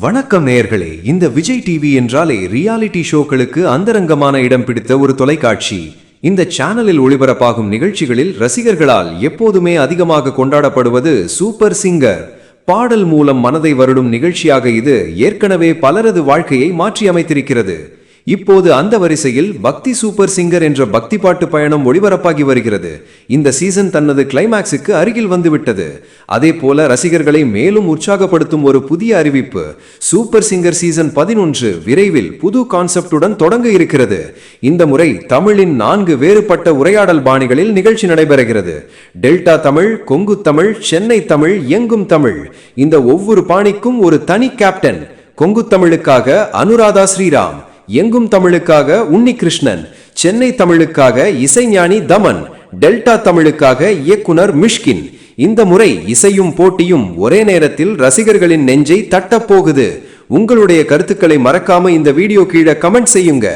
வணக்கம் நேயர்களே. இந்த விஜய் டிவி என்றாலே ரியாலிட்டி ஷோக்களுக்கு அந்தரங்கமான இடம் பிடித்த ஒரு தொலைக்காட்சி. இந்த சேனலில் ஒளிபரப்பாகும் நிகழ்ச்சிகளில் ரசிகர்களால் எப்போதுமே அதிகமாக கொண்டாடப்படுவது சூப்பர் சிங்கர் பாடல் மூலம் மனதை வருடும் நிகழ்ச்சியாக இது ஏற்கனவே பலரது வாழ்க்கையை மாற்றியமைத்திருக்கிறது. இப்போது அந்த வரிசையில் பக்தி சூப்பர் சிங்கர் என்ற பக்தி பாட்டு பயணம் ஒளிபரப்பாகி வருகிறது. இந்த சீசன் தனது கிளைமாக்ஸுக்கு அருகில் வந்துவிட்டது. அதே போல ரசிகர்களை மேலும் உற்சாகப்படுத்தும் ஒரு புதிய அறிவிப்பு. சூப்பர் சிங்கர் சீசன் பதினொன்று விரைவில் புது கான்செப்டுடன் தொடங்க இருக்கிறது. இந்த முறை தமிழின் நான்கு வேறுபட்ட உரையாடல் பாணிகளில் நிகழ்ச்சி நடைபெறுகிறது. டெல்டா தமிழ் கொங்கு தமிழ் சென்னை தமிழ் எங்கும் தமிழ். இந்த ஒவ்வொரு பாணிக்கும் ஒரு தனி கேப்டன் கொங்கு தமிழுக்காக அனுராதா ஸ்ரீராம். எங்கும் தமிழுக்காக உன்னிகிருஷ்ணன் சென்னை தமிழுக்காக இசைஞானி தமன் டெல்டா தமிழுக்காக இயக்குனர் மிஷ்கின். இந்த முறை இசையும் போட்டியும் ஒரே நேரத்தில் ரசிகர்களின் நெஞ்சை தட்டப் போகுது. உங்களுடைய கருத்துக்களை மறக்காம இந்த வீடியோ கீழே கமெண்ட் செய்யுங்க.